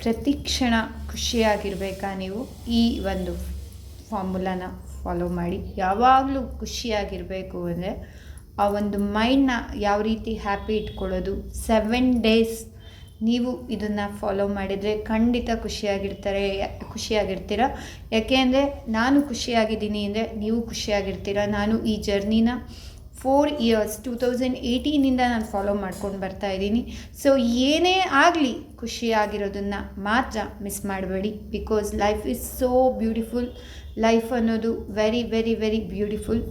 ಪ್ರತಿ ಕ್ಷಣ ಖುಷಿಯಾಗಿರಬೇಕಾ ನೀವು? ಈ ಒಂದು ಫಾರ್ಮುಲಾನ ಫಾಲೋ ಮಾಡಿ. ಯಾವಾಗಲೂ ಖುಷಿಯಾಗಿರಬೇಕು ಅಂದರೆ ಆ ಒಂದು ಮೈಂಡನ್ನ ಯಾವ ರೀತಿ ಹ್ಯಾಪಿ ಇಟ್ಕೊಳ್ಳೋದು? ಸೆವೆನ್ ಡೇಸ್ ನೀವು ಇದನ್ನು ಫಾಲೋ ಮಾಡಿದರೆ ಖಂಡಿತ ಖುಷಿಯಾಗಿರ್ತಾರೆ, ಖುಷಿಯಾಗಿರ್ತೀರ. ಯಾಕೆ ಅಂದರೆ ನಾನು ಖುಷಿಯಾಗಿದ್ದೀನಿ ಅಂದರೆ ನೀವು ಖುಷಿಯಾಗಿರ್ತೀರ. ನಾನು ಈ ಜರ್ನಿನ ಫೋರ್ ಇಯರ್ಸ್ ಟೂ ತೌಸಂಡ್ ಏಯ್ಟೀನಿಂದ ನಾನು ಫಾಲೋ ಮಾಡ್ಕೊಂಡು ಬರ್ತಾ ಇದ್ದೀನಿ. ಸೊ ಏನೇ ಆಗಲಿ ಖುಷಿಯಾಗಿರೋದನ್ನು ಮಾತ್ರ ಮಿಸ್ ಮಾಡಬೇಡಿ because life is so beautiful life ಅನ್ನೋದು ವೆರಿ ವೆರಿ ವೆರಿ ಬ್ಯೂಟಿಫುಲ್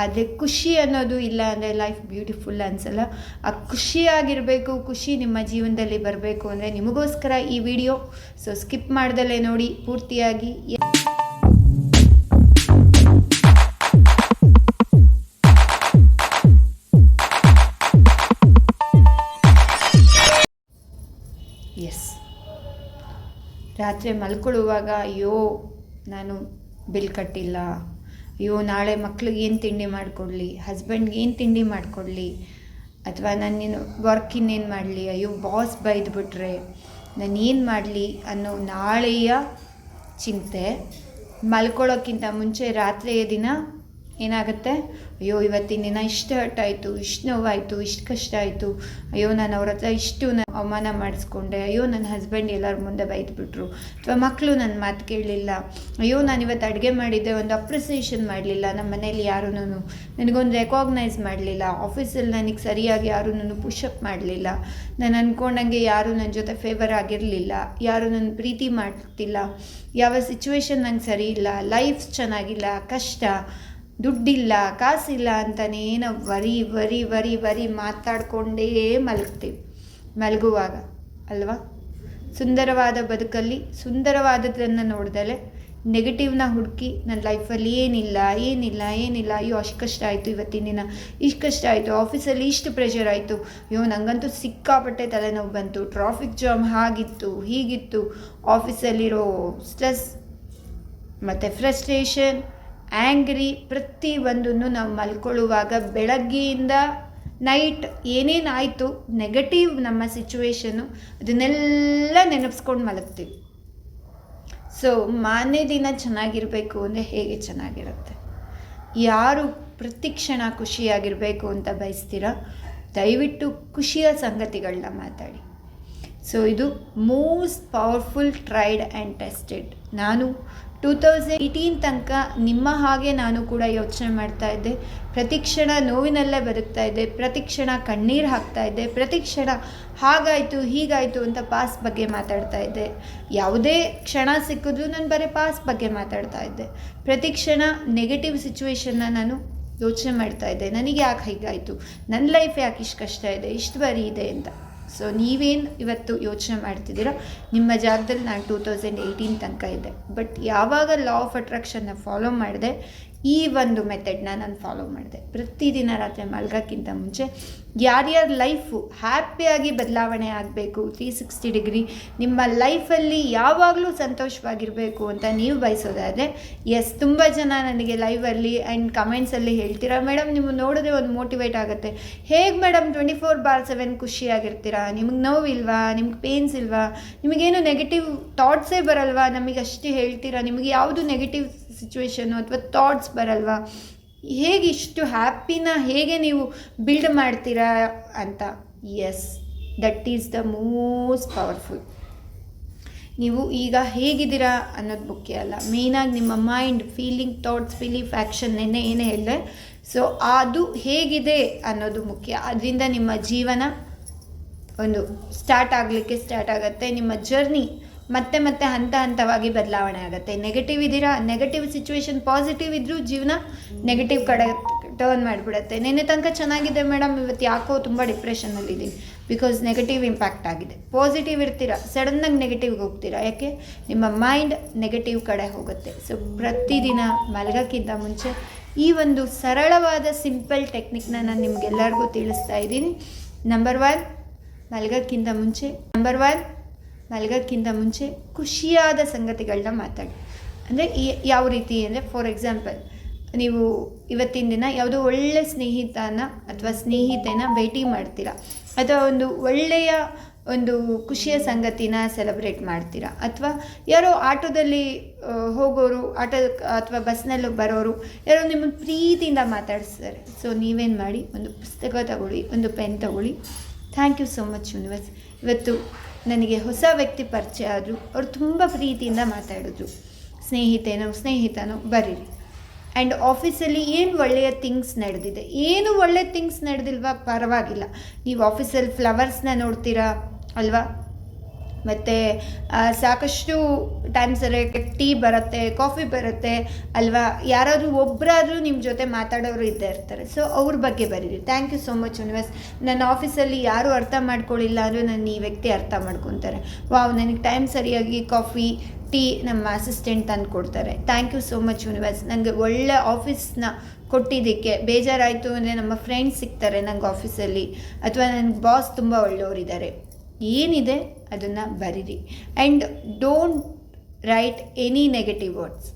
ಆದರೆ ಖುಷಿ ಅನ್ನೋದು ಇಲ್ಲ ಅಂದರೆ ಲೈಫ್ ಬ್ಯೂಟಿಫುಲ್ ಅನಿಸಲ್ಲ. ಆ ಖುಷಿಯಾಗಿರಬೇಕು, ಖುಷಿ ನಿಮ್ಮ ಜೀವನದಲ್ಲಿ ಬರಬೇಕು ಅಂದರೆ ನಿಮಗೋಸ್ಕರ ಈ ವಿಡಿಯೋ ಸೊ ಸ್ಕಿಪ್ ಮಾಡ್ದಲೇ ನೋಡಿ, ಪೂರ್ತಿಯಾಗಿ. ರಾತ್ರಿ ಮಲ್ಕೊಳ್ಳುವಾಗ, ಅಯ್ಯೋ, ನಾನು ಬಿಲ್ ಕಟ್ಟಿಲ್ಲ. ಅಯ್ಯೋ, ನಾಳೆ ಮಕ್ಳಿಗೆ ಏನು ತಿಂಡಿ ಮಾಡಿಕೊಡ್ಲಿ? ಹಸ್ಬೆಂಡ್ಗೆ ಏನು ತಿಂಡಿ ಮಾಡಿಕೊಡ್ಲಿ? ಅಥವಾ ನಾನೇನು ವರ್ಕ್ ಇನ್ನೇನು ಮಾಡಲಿ? ಅಯ್ಯೋ ಬಾಸ್ ಬೈದ್ಬಿಟ್ರೆ ನಾನು ಏನು ಮಾಡಲಿ ಅನ್ನೋ ನಾಳೆಯ ಚಿಂತೆ ಮಲ್ಕೊಳ್ಳೋಕ್ಕಿಂತ ಮುಂಚೆ ರಾತ್ರಿಯ ದಿನ ಏನಾಗುತ್ತೆ? ಅಯ್ಯೋ, ಇವತ್ತಿನ ದಿನ ಇಷ್ಟು ಆಯಿತು ಇಷ್ಟು ನೋವಾಯಿತು, ಇಷ್ಟು ಕಷ್ಟ ಆಯಿತು. ಅಯ್ಯೋ, ನಾನು ಅವ್ರ ಹತ್ರ ಇಷ್ಟು ನಾನು ಅವಮಾನ ಮಾಡಿಸ್ಕೊಂಡೆ. ಅಯ್ಯೋ, ನನ್ನ ಹಸ್ಬೆಂಡ್ ಎಲ್ಲರ ಮುಂದೆ ಬೈದ್ಬಿಟ್ರು. ಅಥವಾ ಮಕ್ಕಳು ನನ್ನ ಮಾತು ಕೇಳಲಿಲ್ಲ. ಅಯ್ಯೋ, ನಾನು ಇವತ್ತು ಅಡುಗೆ ಮಾಡಿದ್ದೆ, ಒಂದು ಅಪ್ರಿಸಿಯೇಷನ್ ಮಾಡಲಿಲ್ಲ ನಮ್ಮ ಮನೇಲಿ ಯಾರೂ ನನಗೊಂದು ರೆಕಾಗ್ನೈಸ್ ಮಾಡಲಿಲ್ಲ. ಆಫೀಸಲ್ಲಿ ನನಗೆ ಸರಿಯಾಗಿ ಯಾರೂ ನಾನು ಪುಷಪ್ ಮಾಡಲಿಲ್ಲ. ನಾನು ಅಂದ್ಕೊಂಡಂಗೆ ಯಾರೂ ನನ್ನ ಜೊತೆ ಫೇವರ್ ಆಗಿರಲಿಲ್ಲ. ಯಾರೂ ನನ್ನ ಪ್ರೀತಿ ಮಾಡ್ತಿಲ್ಲ. ಯಾವ ಸಿಚುವೇಶನ್ ನಂಗೆ ಸರಿ ಇಲ್ಲ. ಲೈಫ್ ಚೆನ್ನಾಗಿಲ್ಲ, ಕಷ್ಟ. ದುಡ್ಡಿಲ್ಲ, ಕಾಸಿಲ್ಲ ಅಂತಲೇ ನಾವು ವರಿ ವರಿ ವರಿ ವರಿ ಮಾತಾಡಿಕೊಂಡೇ ಮಲಗ್ತೀವಿ, ಮಲಗುವಾಗ, ಅಲ್ವಾ? ಸುಂದರವಾದ ಬದುಕಲ್ಲಿ ಸುಂದರವಾದದನ್ನು ನೋಡ್ದಲೆ ನೆಗೆಟಿವ್ನ ಹುಡುಕಿ ನನ್ನ ಲೈಫಲ್ಲಿ ಏನಿಲ್ಲ ಏನಿಲ್ಲ ಏನಿಲ್ಲ, ಅಯ್ಯೋ, ಅಷ್ಟು ಕಷ್ಟ ಆಯಿತು ಇವತ್ತಿನ ದಿನ, ಇಷ್ಟು ಕಷ್ಟ ಆಯಿತು ಆಫೀಸಲ್ಲಿ ಇಷ್ಟು ಪ್ರೆಷರ್ ಆಯಿತು, ಅಯ್ಯೋ ನನಗಂತೂ ಸಿಕ್ಕಾಪಟ್ಟೆ ತಲೆನೋವು ಬಂತು ಟ್ರಾಫಿಕ್ ಜಾಮ್ ಹಾಗಿತ್ತು ಹೀಗಿತ್ತು ಆಫೀಸಲ್ಲಿರೋ ಸ್ಟ್ರೆಸ್ ಮತ್ತು ಫ್ರಸ್ಟ್ರೇಷನ್ ಆ್ಯಂಗ್ರಿ ಪ್ರತಿಯೊಂದನ್ನು ನಾವು ಮಲ್ಕೊಳ್ಳುವಾಗ ಬೆಳಗ್ಗೆಯಿಂದ ನೈಟ್ ಏನೇನಾಯಿತು ನೆಗೆಟಿವ್ ನಮ್ಮ ಸಿಚುವೇಶನು ಅದನ್ನೆಲ್ಲ ನೆನಪಿಸ್ಕೊಂಡು ಮಲಗ್ತೀವಿ. ಸೊ ಮಾನ್ಯ ದಿನ ಚೆನ್ನಾಗಿರಬೇಕು ಅಂದರೆ ಹೇಗೆ ಚೆನ್ನಾಗಿರುತ್ತೆ? ಯಾರು ಪ್ರತಿ ಕ್ಷಣ ಖುಷಿಯಾಗಿರಬೇಕು ಅಂತ ಬಯಸ್ತೀರ? ದಯವಿಟ್ಟು ಖುಷಿಯ ಸಂಗತಿಗಳನ್ನ ಮಾತಾಡಿ. ಸೊ ಇದು most powerful tried and tested ನಾನು ಟೂ ತೌಸಂಡ್ ಏಯ್ಟೀನ್ ತನಕ ನಿಮ್ಮ ಹಾಗೆ ನಾನು ಕೂಡ ಯೋಚನೆ ಮಾಡ್ತಾ ಇದ್ದೆ. ಪ್ರತಿ ಕ್ಷಣ ನೋವಿನಲ್ಲೇ ಬದುಕ್ತಾ ಇದ್ದೆ. ಪ್ರತಿ ಕ್ಷಣ ಕಣ್ಣೀರು ಹಾಕ್ತಾ ಇದ್ದೆ. ಪ್ರತಿ ಕ್ಷಣ ಹಾಗಾಯಿತು, ಹೀಗಾಯಿತು ಅಂತ ಪಾಸ್ ಬಗ್ಗೆ ಮಾತಾಡ್ತಾ ಇದ್ದೆ. ಯಾವುದೇ ಕ್ಷಣ ಸಿಕ್ಕಿದ್ರು ನಾನು ಬರೀ ಪಾಸ್ ಬಗ್ಗೆ ಮಾತಾಡ್ತಾ ಇದ್ದೆ. ಪ್ರತಿ ಕ್ಷಣ ನೆಗೆಟಿವ್ ಸಿಚುವೇಶನ್ನ ನಾನು ಯೋಚನೆ ಮಾಡ್ತಾ ಇದ್ದೆ. ನನಗೆ ಯಾಕೆ ಹೀಗಾಯಿತು? ನನ್ನ ಲೈಫ್ ಯಾಕೆ ಇಷ್ಟು ಕಷ್ಟ ಇದೆ? ಇಷ್ಟು ಬರೀ ಇದೆ ಅಂತ. ಸೊ ನೀವೇನು ಇವತ್ತು ಯೋಚನೆ ಮಾಡ್ತಿದ್ದೀರೋ, ನಿಮ್ಮ ಜಾಗದಲ್ಲಿ ನಾನು ಟೂ ತೌಸಂಡ್ ಏಯ್ಟೀನ್ ತನಕ ಇದ್ದೆ ಬಟ್ ಯಾವಾಗ ಲಾ ಆಫ್ ಅಟ್ರಾಕ್ಷನ್ನ ಫಾಲೋ ಮಾಡಿದೆ ಈ ಒಂದು ಮೆಥಡ್ನ ನಾನು ಫಾಲೋ ಮಾಡಿದೆ. ಪ್ರತಿದಿನ ರಾತ್ರಿ ಮಲ್ಗೋಕ್ಕಿಂತ ಮುಂಚೆ ಯಾರ್ಯಾರ ಲೈಫು ಹ್ಯಾಪಿಯಾಗಿ ಬದಲಾವಣೆ ಆಗಬೇಕು ತ್ರೀ ಸಿಕ್ಸ್ಟಿ ಡಿಗ್ರಿ ನಿಮ್ಮ ಲೈಫಲ್ಲಿ ಯಾವಾಗಲೂ ಸಂತೋಷವಾಗಿರಬೇಕು ಅಂತ ನೀವು ಬಯಸೋದಾದರೆ ಎಸ್ ತುಂಬ ಜನ ನನಗೆ ಲೈವಲ್ಲಿ ಆ್ಯಂಡ್ ಕಮೆಂಟ್ಸಲ್ಲಿ ಹೇಳ್ತೀರಾ ಮೇಡಮ್ ನಿಮ್ಮ ನೋಡಿದ್ರೆ ಒಂದು ಮೋಟಿವೇಟ್ ಆಗುತ್ತೆ. ಹೇಗೆ madam twenty four bar seven ಖುಷಿಯಾಗಿರ್ತೀರಾ? ನಿಮಗೆ ನೋವಿಲ್ವಾ? ನಿಮ್ಗೆ ಪೇನ್ಸ್ ಇಲ್ವಾ? ನಿಮಗೇನು ನೆಗೆಟಿವ್ ಥಾಟ್ಸೇ ಬರಲ್ವಾ? ನಮಗೆ ಅಷ್ಟೇ ಹೇಳ್ತೀರಾ? ನಿಮಗೆ ಯಾವುದು ನೆಗೆಟಿವ್ ಸಿಚುವೇಶನು ಅಥವಾ ಥಾಟ್ಸ್ ಬರಲ್ವಾ? ಹೇಗೆ ಇಷ್ಟು ಹ್ಯಾಪಿನ ಹೇಗೆ ನೀವು ಬಿಲ್ಡ್ ಮಾಡ್ತೀರಾ ಅಂತ? Yes that is the most powerful ನೀವು ಈಗ ಹೇಗಿದ್ದೀರಾ ಅನ್ನೋದು ಮುಖ್ಯ ಅಲ್ಲ. ಮೇಯ್ನಾಗಿ ನಿಮ್ಮ mind feeling thoughts belief action ನೆನ್ನೆ ಏನೇ ಹೇಳಿದೆ. ಸೊ ಅದು ಹೇಗಿದೆ ಅನ್ನೋದು ಮುಖ್ಯ. ಅದರಿಂದ ನಿಮ್ಮ ಜೀವನ ಒಂದು ಸ್ಟಾರ್ಟ್ ಆಗಲಿಕ್ಕೆ ಸ್ಟಾರ್ಟ್ ಆಗುತ್ತೆ. ನಿಮ್ಮ ಜರ್ನಿ ಮತ್ತೆ ಮತ್ತೆ ಹಂತ ಹಂತವಾಗಿ ಬದಲಾವಣೆ ಆಗುತ್ತೆ. ನೆಗೆಟಿವ್ ಇದ್ದೀರಾ ನೆಗೆಟಿವ್ ಸಿಚುವೇಶನ್ ಪಾಸಿಟಿವ್ ಇದ್ದರೂ ಜೀವನ ನೆಗೆಟಿವ್ ಕಡೆ ಟರ್ನ್ ಮಾಡಿಬಿಡುತ್ತೆ. ನಿನ್ನೆ ತನಕ ಚೆನ್ನಾಗಿದೆ ಮೇಡಮ್ ಇವತ್ತು ಯಾಕೋ ತುಂಬ ಡಿಪ್ರೆಷನ್ನಲ್ಲಿದ್ದೀನಿ ಬಿಕಾಸ್ ನೆಗೆಟಿವ್ ಇಂಪ್ಯಾಕ್ಟ್ ಆಗಿದೆ. ಪಾಸಿಟಿವ್ ಇರ್ತೀರಾ ಸಡನ್ನಾಗಿ ನೆಗೆಟಿವ್ಗೆ ಹೋಗ್ತೀರಾ? ಯಾಕೆ? ನಿಮ್ಮ ಮೈಂಡ್ ನೆಗೆಟಿವ್ ಕಡೆ ಹೋಗುತ್ತೆ. ಸೊ ಪ್ರತಿದಿನ ಮಲಗೋಕ್ಕಿಂತ ಮುಂಚೆ ಈ ಒಂದು ಸರಳವಾದ ಸಿಂಪಲ್ ಟೆಕ್ನಿಕ್ನ ನಾನು ನಿಮಗೆಲ್ಲರಿಗೂ ತಿಳಿಸ್ತಾ ಇದ್ದೀನಿ. ನಂಬರ್ ಒನ್ ಮಲಗಕ್ಕಿಂತ ಮುಂಚೆ. ನಂಬರ್ ಒನ್ ಮಲಗೋಕ್ಕಿಂತ ಮುಂಚೆ ಖುಷಿಯಾದ ಸಂಗತಿಗಳನ್ನ ಮಾತಾಡಿ. ಅಂದರೆ ಯಾವ ರೀತಿ ಅಂದರೆ ಫಾರ್ ಎಕ್ಸಾಂಪಲ್ ನೀವು ಇವತ್ತಿನ ದಿನ ಯಾವುದೋ ಒಳ್ಳೆ ಸ್ನೇಹಿತನ ಅಥವಾ ಸ್ನೇಹಿತೆನ ಭೇಟಿ ಮಾಡ್ತೀರಾ? ಅಥವಾ ಒಂದು ಒಳ್ಳೆಯ ಒಂದು ಖುಷಿಯ ಸಂಗತಿನ ಸೆಲೆಬ್ರೇಟ್ ಮಾಡ್ತೀರಾ? ಅಥವಾ ಯಾರೋ ಆಟೋದಲ್ಲಿ ಹೋಗೋರು, ಆಟೋ ಅಥವಾ ಬಸ್ನಲ್ಲಿ ಬರೋರು ಯಾರೋ ನಿಮ್ಮನ್ನು ಪ್ರೀತಿಯಿಂದ ಮಾತಾಡಿಸ್ತಾರೆ. ಸೊ ನೀವೇನು ಮಾಡಿ ಒಂದು ಪುಸ್ತಕ ತಗೊಳ್ಳಿ, ಒಂದು ಪೆನ್ ತಗೊಳ್ಳಿ. Thank you so much universe ಇವತ್ತು ನನಗೆ ಹೊಸ ವ್ಯಕ್ತಿ ಪರಿಚಯ ಆದರು, ಅವರು ತುಂಬ ಪ್ರೀತಿಯಿಂದ ಮಾತಾಡಿದ್ರು. ಸ್ನೇಹಿತೇನೋ, ಸ್ನೇಹಿತನೋ, ಬರೀರಿ. ಆ್ಯಂಡ್ ಆಫೀಸಲ್ಲಿ ಏನು ಒಳ್ಳೆಯ ಥಿಂಗ್ಸ್ ನಡೆದಿದೆ? ಏನು ಒಳ್ಳೆಯ ಥಿಂಗ್ಸ್ ನಡೆದಿಲ್ವಾ? ಪರವಾಗಿಲ್ಲ. ನೀವು ಆಫೀಸಲ್ಲಿ ಫ್ಲವರ್ಸ್ನ ನೋಡ್ತೀರಾ? ಅಲ್ವಾ? ಮತ್ತು ಸಾಕಷ್ಟು ಟೈಮ್ಸ್ ಟೀ ಬರುತ್ತೆ ಕಾಫಿ ಬರುತ್ತೆ, ಅಲ್ವಾ? ಯಾರಾದರೂ ಒಬ್ಬರಾದರೂ ನಿಮ್ಮ ಜೊತೆ ಮಾತಾಡೋರು ಇದ್ದೇ ಇರ್ತಾರೆ. ಸೊ ಅವ್ರ ಬಗ್ಗೆ ಬರೀರಿ. Thank you so much universe ನನ್ನ ಆಫೀಸಲ್ಲಿ ಯಾರೂ ಅರ್ಥ ಮಾಡ್ಕೊಳ್ಳಿಲ್ಲ ಅಂದರೂ ನನ್ನ ಈ ವ್ಯಕ್ತಿ ಅರ್ಥ ಮಾಡ್ಕೊತಾರೆ. ವಾವ್ ನನಗೆ ಟೈಮ್ ಸರಿಯಾಗಿ ಕಾಫಿ ಟೀ ನಮ್ಮ ಅಸಿಸ್ಟೆಂಟ್ ತಂದು ಕೊಡ್ತಾರೆ. Thank you so much universe ನನಗೆ ಒಳ್ಳೆ ಆಫೀಸ್ನ ಕೊಟ್ಟಿದ್ದಕ್ಕೆ ಬೇಜಾರಾಯಿತು ಅಂದರೆ ನಮ್ಮ ಫ್ರೆಂಡ್ಸ್ ಸಿಗ್ತಾರೆ ನಂಗೆ ಆಫೀಸಲ್ಲಿ ಅಥವಾ ನನ್ನ ಬಾಸ್ ತುಂಬ ಒಳ್ಳೆಯವರಿದ್ದಾರೆ. ಏನಿದೆ ಅದನ್ನು ಬರೀರಿ. And don't write any negative words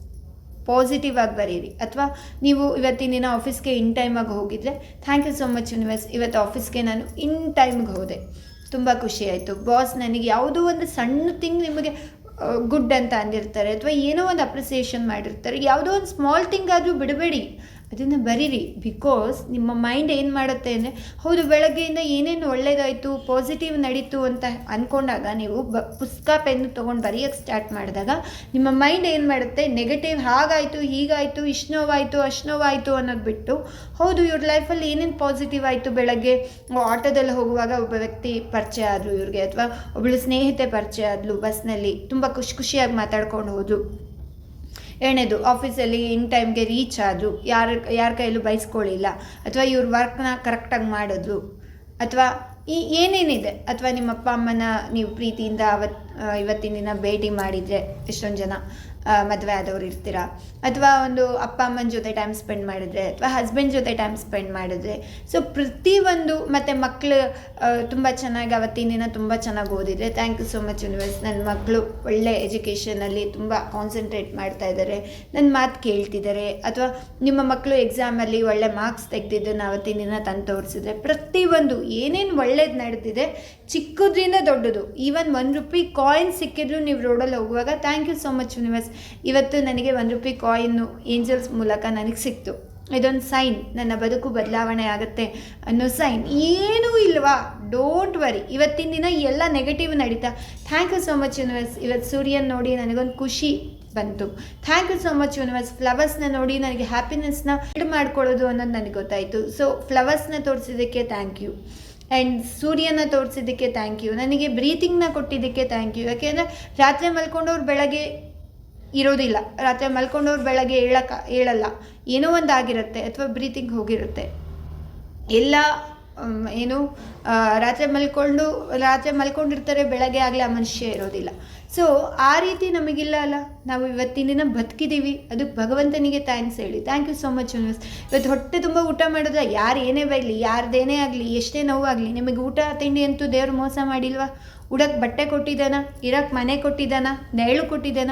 positive ಆಗಿ ಬರೀರಿ. ಅಥವಾ ನೀವು ಇವತ್ತಿನ ದಿನ ಆಫೀಸ್ಗೆ ಇನ್ ಟೈಮಾಗಿ ಹೋಗಿದ್ರೆ thank you so much universe ಇವತ್ತು ಆಫೀಸ್ಗೆ ನಾನು ಇನ್ ಟೈಮ್ಗೆ ಹೋದೆ. ತುಂಬ ಖುಷಿ ಆಯಿತು. ಬಾಸ್ ನನಗೆ ಯಾವುದೋ ಒಂದು ಸಣ್ಣ ಥಿಂಗ್ ನಿಮಗೆ ಗುಡ್ ಅಂತ ಅಂದಿರ್ತಾರೆ. ಅಥವಾ ಏನೋ ಒಂದು ಅಪ್ರಿಸಿಯೇಷನ್ ಮಾಡಿರ್ತಾರೆ. ಯಾವುದೋ ಒಂದು ಸ್ಮಾಲ್ ಥಿಂಗ್ ಆದರೂ ಬಿಡಬೇಡಿ. ಅದನ್ನು ಬರೀರಿ. ಬಿಕಾಸ್ ನಿಮ್ಮ ಮೈಂಡ್ ಏನು ಮಾಡುತ್ತೆ ಅಂದರೆ, ಹೌದು, ಬೆಳಗ್ಗೆಯಿಂದ ಏನೇನು ಒಳ್ಳೇದಾಯಿತು ಪಾಸಿಟಿವ್ ನಡೀತು ಅಂತ ಅಂದ್ಕೊಂಡಾಗ ನೀವು ಬ, ಪುಸ್ತಕ, ಪೆನ್ನು ತೊಗೊಂಡು ಬರೆಯೋಕ್ಕೆ ಸ್ಟಾರ್ಟ್ ಮಾಡಿದಾಗ, ನಿಮ್ಮ ಮೈಂಡ್ ಏನು ಮಾಡುತ್ತೆ? ನೆಗೆಟಿವ್ ಹಾಗಾಯಿತು, ಹೀಗಾಯಿತು ಇಷ್ಟು ನೋವಾಯಿತು ಅಷ್ಟು ನೋವಾಯಿತು ಅನ್ನೋದು ಬಿಟ್ಟು, ಹೌದು, ಇವ್ರ ಲೈಫಲ್ಲಿ ಏನೇನು ಪಾಸಿಟಿವ್ ಆಯಿತು ಬೆಳಗ್ಗೆ? ಆಟೋದಲ್ಲಿ ಹೋಗುವಾಗ ಒಬ್ಬ ವ್ಯಕ್ತಿ ಪರಿಚಯ ಆದರು ಇವ್ರಿಗೆ, ಅಥವಾ ಒಬ್ಬಳು ಸ್ನೇಹಿತೆ ಪರಿಚಯ ಆದಲು ಬಸ್ನಲ್ಲಿ, ತುಂಬ ಖುಷಿ ಖುಷಿಯಾಗಿ ಮಾತಾಡ್ಕೊಂಡು ಹೋದ್ರು. ಎರಡನೇದು ಆಫೀಸಲ್ಲಿ ಇನ್ ಟೈಮ್ಗೆ ರೀಚ್ ಆದರು. ಯಾರ ಯಾರ ಕೈಯಲ್ಲೂ ಬೈಸ್ಕೊಳ್ಳಿಲ್ಲ ಅಥವಾ ಇವ್ರ ವರ್ಕ್ನ ಕರೆಕ್ಟಾಗಿ ಮಾಡಿದ್ರು. ಅಥವಾ ಈ ಏನೇನಿದೆ? ಅಥವಾ ನಿಮ್ಮ ಅಪ್ಪ ಅಮ್ಮನ ನೀವು ಪ್ರೀತಿಯಿಂದ ಅವತ್ತು ಇವತ್ತಿನ ದಿನ ಭೇಟಿ ಮಾಡಿದರೆ ಎಷ್ಟೊಂದು ಜನ ಮದುವೆ ಆದವ್ರು ಇರ್ತೀರಾ? ಅಥವಾ ಒಂದು ಅಪ್ಪ ಅಮ್ಮನ ಜೊತೆ ಟೈಮ್ ಸ್ಪೆಂಡ್ ಮಾಡಿದ್ರೆ, ಅಥವಾ ಹಸ್ಬೆಂಡ್ ಜೊತೆ ಟೈಮ್ ಸ್ಪೆಂಡ್ ಮಾಡಿದ್ರೆ. ಸೊ ಪ್ರತಿಯೊಂದು ಮತ್ತು ಮಕ್ಕಳು ತುಂಬ ಚೆನ್ನಾಗಿ ಅವತ್ತಿನ ದಿನ ತುಂಬ ಚೆನ್ನಾಗಿ ಓದಿದ್ರೆ thank you so much universe ನನ್ನ ಮಕ್ಕಳು ಒಳ್ಳೆ ಎಜುಕೇಷನಲ್ಲಿ ತುಂಬ ಕಾನ್ಸಂಟ್ರೇಟ್ ಮಾಡ್ತಾ ಇದ್ದಾರೆ. ನನ್ನ ಮಾತು ಕೇಳ್ತಿದ್ದಾರೆ. ಅಥವಾ ನಿಮ್ಮ ಮಕ್ಕಳು ಎಕ್ಸಾಮಲ್ಲಿ ಒಳ್ಳೆ ಮಾರ್ಕ್ಸ್ ತೆಗೆದಿದ್ದನ್ನು ಅವತ್ತಿನ ದಿನ ತಂದು ತೋರಿಸಿದ್ರೆ ಪ್ರತಿಯೊಂದು ಏನೇನು ಒಳ್ಳೇದು ನಡೆದಿದೆ ಚಿಕ್ಕದ್ರಿಂದ ದೊಡ್ಡದು. ಈವನ್ ಒಂದು ರೂಪಾಯಿ ಕಾಯಿನ್ ಸಿಕ್ಕಿದ್ರು ನೀವು ರೋಡಲ್ಲಿ ಹೋಗುವಾಗ thank you so much universe ಇವತ್ತು ನನಗೆ ಒಂದು ರೂಪಾಯಿ ಕಾಯಿನ್ನು ಏಂಜಲ್ಸ್ ಮೂಲಕ ನನಗೆ ಸಿಕ್ತು. ಇದೊಂದು ಸೈನ್ ನನ್ನ ಬದುಕು ಬದಲಾವಣೆ ಆಗುತ್ತೆ ಅನ್ನೋ ಸೈನ್ ಏನೂ ಇಲ್ವಾ? ಡೋಂಟ್ ವರಿ ಇವತ್ತಿನ ದಿನ ಎಲ್ಲ ನೆಗೆಟಿವ್ ನಡೀತಾ. Thank you so much universe ಇವತ್ತು ಸೂರ್ಯನ ನೋಡಿ ನನಗೊಂದು ಖುಷಿ ಬಂತು. Thank you so much universe ಫ್ಲವರ್ಸ್ನ ನೋಡಿ ನನಗೆ ಹ್ಯಾಪಿನೆಸ್ನ ಬಿಡ್ ಮಾಡ್ಕೊಳ್ಳೋದು ಅನ್ನೋದು ನನಗೆ ಗೊತ್ತಾಯಿತು. ಸೊ ಫ್ಲವರ್ಸ್ನ ತೋರಿಸಿದ್ದಕ್ಕೆ ಥ್ಯಾಂಕ್ ಯು ಆ್ಯಂಡ್ ಸೂರ್ಯನ ತೋರಿಸಿದ್ದಕ್ಕೆ ಥ್ಯಾಂಕ್ ಯು ನನಗೆ ಬ್ರೀತಿಂಗ್ನ ಕೊಟ್ಟಿದ್ದಕ್ಕೆ ಥ್ಯಾಂಕ್ ಯು ಯಾಕೆಂದರೆ ರಾತ್ರಿ ಮಲ್ಕೊಂಡವ್ರು ಬೆಳಗ್ಗೆ ಇರೋದಿಲ್ಲ. ರಾತ್ರಿ ಮಲ್ಕೊಂಡವ್ರು ಬೆಳಗ್ಗೆ ಹೇಳಕ್ಕ ಹೇಳಲ್ಲ. ಏನೋ ಒಂದು ಆಗಿರುತ್ತೆ ಅಥವಾ ಬ್ರೀತಿಂಗ್ ಹೋಗಿರುತ್ತೆ. ಎಲ್ಲ ಏನು ರಾತ್ರಿ ಮಲ್ಕೊಂಡು, ರಾತ್ರಿ ಮಲ್ಕೊಂಡಿರ್ತಾರೆ, ಬೆಳಗ್ಗೆ ಆಗಲಿ ಆ ಮನುಷ್ಯ ಇರೋದಿಲ್ಲ. ಸೊ ಆ ರೀತಿ ನಮಗಿಲ್ಲ ಅಲ್ಲ? ನಾವು ಇವತ್ತಿನ ದಿನ ಬದುಕಿದ್ದೀವಿ. ಅದಕ್ಕೆ ಭಗವಂತನಿಗೆ ಥ್ಯಾಂಕ್ಸ್ ಹೇಳಿ. Thank you so much universe ಇವತ್ತು ಹೊಟ್ಟೆ ತುಂಬ ಊಟ ಮಾಡಿದ್ರೆ ಯಾರು ಏನೇ ಬರಲಿ ಯಾರ್ದೇನೇ ಆಗಲಿ, ಎಷ್ಟೇ ನೋವಾಗಲಿ, ನಿಮಗೆ ಊಟ, ತಿಂಡಿ ಅಂತೂ ದೇವ್ರು ಮೋಸ ಮಾಡಿಲ್ವಾ? ಉಡಕ್ಕೆ ಬಟ್ಟೆ ಕೊಟ್ಟಿದ್ದಾನ ಇರಕ್ಕೆ ಮನೆ ಕೊಟ್ಟಿದ್ದಾನ, ನೆರಳು ಕೊಟ್ಟಿದ್ದಾನ,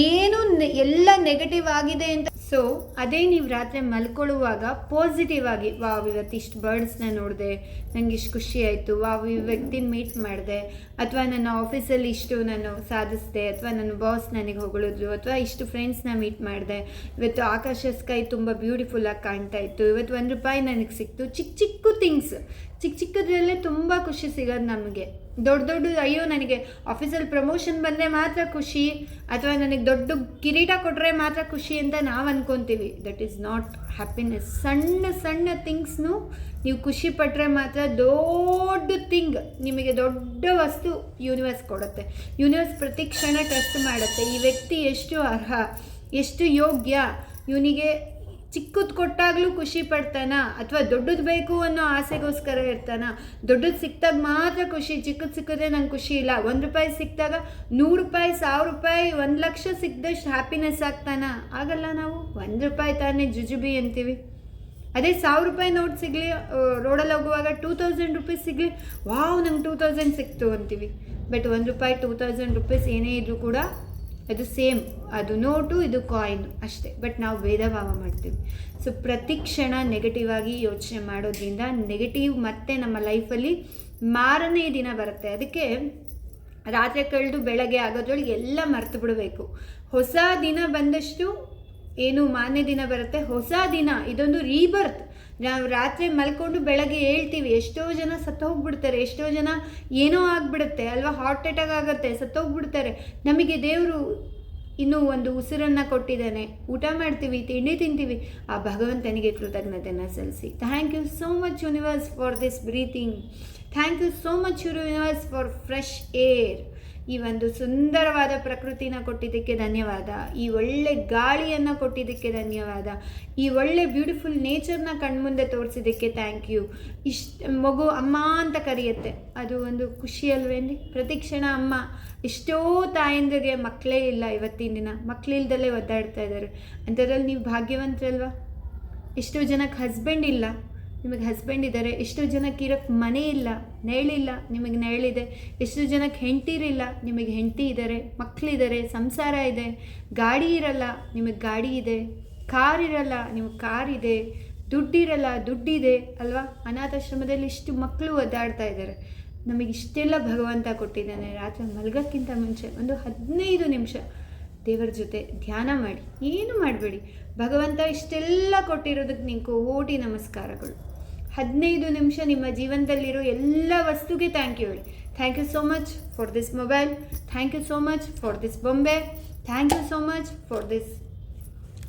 ಏನು ಎಲ್ಲ ನೆಗೆಟಿವ್ ಆಗಿದೆ ಅಂತ ಸೊ ಅದೇ ನೀವು ರಾತ್ರಿ ಮಲ್ಕೊಳ್ಳುವಾಗ ಪಾಸಿಟಿವ್ ಆಗಿ, ವಾವ್, ಇವತ್ತು ಇಷ್ಟು ಬರ್ಡ್ಸ್ನ ನೋಡಿದೆ. ನಂಗೆ ಇಷ್ಟು ಖುಷಿ ಆಯಿತು. ವಾವ್, ಈ ವ್ಯಕ್ತಿನ ಮೀಟ್ ಮಾಡಿದೆ. ಅಥವಾ ನನ್ನ ಆಫೀಸಲ್ಲಿ ಇಷ್ಟು ನಾನು ಸಾಧಿಸಿದೆ. ಅಥವಾ ನನ್ನ ಬಾಸ್ ನನಗೆ ಹೊಗಳಿದ್ರು. ಅಥವಾ ಇಷ್ಟು ಫ್ರೆಂಡ್ಸ್ನ ಮೀಟ್ ಮಾಡಿದೆ. ಇವತ್ತು ಆಕಾಶ ಸ್ಕೈ ತುಂಬ ಬ್ಯೂಟಿಫುಲ್ಲಾಗಿ ಕಾಣ್ತಾ ಇತ್ತು. ಇವತ್ತು ಒಂದು ರೂಪಾಯಿ ನನಗೆ ಸಿಕ್ತು. ಚಿಕ್ಕ ಚಿಕ್ಕ ಥಿಂಗ್ಸ್ ಚಿಕ್ಕ ಚಿಕ್ಕದ್ರಲ್ಲೇ ತುಂಬ ಖುಷಿ ಸಿಗೋದು ನಮಗೆ. ದೊಡ್ಡ ದೊಡ್ಡ ಅಯ್ಯೋ, ನನಗೆ ಆಫೀಸಲ್ಲಿ ಪ್ರಮೋಷನ್ ಬಂದರೆ ಮಾತ್ರ ಖುಷಿ, ಅಥವಾ ನನಗೆ ದೊಡ್ಡ ಕಿರೀಟ ಕೊಟ್ಟರೆ ಮಾತ್ರ ಖುಷಿ ಅಂತ ನಾವು ಅಂದ್ಕೊತೀವಿ ದಟ್ ಈಸ್ ನಾಟ್ ಹ್ಯಾಪಿನೆಸ್ ಸಣ್ಣ ಸಣ್ಣ ಥಿಂಗ್ಸ್ನು ನೀವು ಖುಷಿ ಪಟ್ಟರೆ ಮಾತ್ರ ದೊಡ್ಡ ಥಿಂಗ್ ನಿಮಗೆ ದೊಡ್ಡ ವಸ್ತು ಯೂನಿವರ್ಸ್ ಕೊಡುತ್ತೆ. ಯೂನಿವರ್ಸ್ ಪ್ರತಿ ಕ್ಷಣ ಟೆಸ್ಟ್ ಮಾಡುತ್ತೆ. ಈ ವ್ಯಕ್ತಿ ಎಷ್ಟು ಅರ್ಹ, ಎಷ್ಟು ಯೋಗ್ಯ, ಇವನಿಗೆ ಚಿಕ್ಕದು ಕೊಟ್ಟಾಗಲೂ ಖುಷಿ ಪಡ್ತಾನ? ಅಥವಾ ದೊಡ್ಡದು ಬೇಕು ಅನ್ನೋ ಆಸೆಗೋಸ್ಕರ ಇರ್ತಾನ? ದೊಡ್ಡದು ಸಿಕ್ತಾಗ ಮಾತ್ರ ಖುಷಿ, ಚಿಕ್ಕದು ಸಿಕ್ಕಿದ್ರೆ ನಂಗೆ ಖುಷಿ ಇಲ್ಲ. ಒಂದು ರೂಪಾಯಿ ಸಿಕ್ಕಿದಾಗ ನೂರು ರೂಪಾಯಿ, ಸಾವಿರ ರೂಪಾಯಿ, ಒಂದು ಲಕ್ಷ ಸಿಕ್ಕಿದಷ್ಟು ಹ್ಯಾಪಿನೆಸ್ ಆಗ್ತಾನ? ಆಗಲ್ಲ ನಾವು. ಒಂದು ರೂಪಾಯಿ ತಾನೇ ಜುಜುಬಿ ಅಂತೀವಿ. ಅದೇ ಸಾವಿರ ರೂಪಾಯಿ ನೋಟ್ ಸಿಗಲಿ ರೋಡಲ್ಲಿ ಹೋಗುವಾಗ ಟೂ ತೌಸಂಡ್ ರುಪೀಸ್ ಸಿಗಲಿ, ವಾವ್, ನಂಗೆ ಟೂ ತೌಸಂಡ್ ಸಿಕ್ತು ಅಂತೀವಿ. ಬಟ್ ಒಂದು ರೂಪಾಯಿ ಟೂ ತೌಸಂಡ್ ರುಪೀಸ್ ಏನೇ ಇದ್ರೂ ಕೂಡ ಅದು ಸೇಮ್, ಅದು ನೋಟು, ಇದು ಕಾಯಿನ್ ಅಷ್ಟೇ. ಬಟ್ ನಾವು ಭೇದ ಭಾವ ಮಾಡ್ತೀವಿ. ಸೊ ಪ್ರತಿ ಕ್ಷಣ ನೆಗೆಟಿವ್ ಆಗಿ ಯೋಚನೆ ಮಾಡೋದ್ರಿಂದ ನೆಗೆಟಿವ್ ಮತ್ತೆ ನಮ್ಮ ಲೈಫಲ್ಲಿ ಮಾರನೇ ದಿನ ಬರುತ್ತೆ. ಅದಕ್ಕೆ ರಾತ್ರಿ ಕಳೆದು ಬೆಳಗ್ಗೆ ಆಗೋದ್ರೊಳಗೆ ಎಲ್ಲ ಮರ್ತು ಬಿಡಬೇಕು. ಹೊಸ ದಿನ ಬಂದಷ್ಟು ಏನು ಮಾನ್ಯ ದಿನ ಬರುತ್ತೆ? ಹೊಸ ದಿನ, ಇದೊಂದು ರೀಬರ್ತ್ ನಾವು ರಾತ್ರಿ ಮಲ್ಕೊಂಡು ಬೆಳಗ್ಗೆ ಹೇಳ್ತೀವಿ, ಎಷ್ಟೋ ಜನ ಸತ್ತೋಗ್ಬಿಡ್ತಾರೆ ಎಷ್ಟೋ ಜನ ಏನೋ ಆಗ್ಬಿಡುತ್ತೆ, ಅಲ್ವಾ? ಹಾರ್ಟ್ ಅಟ್ಯಾಕ್ ಆಗುತ್ತೆ ಸತ್ತೋಗ್ಬಿಡ್ತಾರೆ ನಮಗೆ ದೇವರು ಇನ್ನೂ ಒಂದು ಉಸಿರನ್ನು ಕೊಟ್ಟಿದ್ದಾನೆ. ಊಟ ಮಾಡ್ತೀವಿ, ತಿಂಡಿ ತಿಂತೀವಿ. ಆ ಭಗವಂತನಿಗೆ ಕೃತಜ್ಞತೆಯನ್ನು ಸಲ್ಲಿಸಿ. Thank you so much universe for this breathing thank you so much universe for fresh air ಈ ಒಂದು ಸುಂದರವಾದ ಪ್ರಕೃತಿನ ಕೊಟ್ಟಿದ್ದಕ್ಕೆ ಧನ್ಯವಾದ. ಈ ಒಳ್ಳೆ ಗಾಳಿಯನ್ನು ಕೊಟ್ಟಿದ್ದಕ್ಕೆ ಧನ್ಯವಾದ. ಈ ಒಳ್ಳೆ ಬ್ಯೂಟಿಫುಲ್ ನೇಚರ್ನ ಕಣ್ಮುಂದೆ ತೋರಿಸಿದ್ದಕ್ಕೆ ಥ್ಯಾಂಕ್ ಯು ಇಷ್ಟ ಮಗು ಅಮ್ಮ ಅಂತ ಕರೆಯುತ್ತೆ. ಅದು ಒಂದು ಖುಷಿ ಪ್ರತಿ ಕ್ಷಣ ಅಮ್ಮ. ಎಷ್ಟೋ ತಾಯಂದಿಗೆ ಮಕ್ಕಳೇ ಇಲ್ಲ ಇವತ್ತಿನ ದಿನ. ಮಕ್ಕಳಿಲ್ದಲೇ ಒದ್ದಾಡ್ತಾ ಇದ್ದಾರೆ. ಅಂಥದ್ರಲ್ಲಿ ನೀವು ಭಾಗ್ಯವಂತರಲ್ವಾ? ಎಷ್ಟೋ ಜನಕ್ಕೆ ಹಸ್ಬೆಂಡ್ ಇಲ್ಲ. ನಿಮಗೆ ಹಸ್ಬೆಂಡ್ ಇದ್ದಾರೆ ಎಷ್ಟೋ ಜನಕ್ಕೆ ಇರೋಕ್ಕೆ ಮನೆ ಇಲ್ಲ ನೆರಳಿಲ್ಲ ನಿಮಗೆ ನೆರಳಿದೆ ಎಷ್ಟು ಜನಕ್ಕೆ ಹೆಂಡತಿರಿಲ್ಲ ನಿಮಗೆ ಹೆಂಡತಿ ಇದ್ದಾರೆ ಮಕ್ಕಳಿದ್ದಾರೆ ಸಂಸಾರ ಇದೆ, ಗಾಡಿ ಇರಲ್ಲ, ನಿಮಗೆ ಗಾಡಿ ಇದೆ, ಕಾರ್ ಇರಲ್ಲ, ನಿಮಗೆ ಕಾರ್ ಇದೆ ದುಡ್ಡಿರಲ್ಲ ದುಡ್ಡಿದೆ ಅಲ್ವಾ? ಅನಾಥಾಶ್ರಮದಲ್ಲಿ ಇಷ್ಟು ಮಕ್ಕಳು ಒದ್ದಾಡ್ತಾ ಇದ್ದಾರೆ. ನಮಗೆ ಇಷ್ಟೆಲ್ಲ ಭಗವಂತ ಕೊಟ್ಟಿದ್ದಾನೆ. ರಾತ್ರಿ ಮಲಗೋಕ್ಕಿಂತ ಮುಂಚೆ ಒಂದು ಹದಿನೈದು ನಿಮಿಷ ದೇವರ ಜೊತೆ ಧ್ಯಾನ ಮಾಡಿ. ಏನು ಮಾಡಬೇಡಿ? ಭಗವಂತ ಇಷ್ಟೆಲ್ಲ ಕೊಟ್ಟಿರೋದಕ್ಕೆ ನಿಂಕು ಓಟಿ ನಮಸ್ಕಾರಗಳು. ಹದಿನೈದು ನಿಮಿಷ ನಿಮ್ಮ ಜೀವನದಲ್ಲಿರೋ ಎಲ್ಲ ವಸ್ತುಗೆ ಥ್ಯಾಂಕ್ ಯು ಹೇಳಿ. Thank you so much for this mobile thank you so much for this Bombay thank you so much for this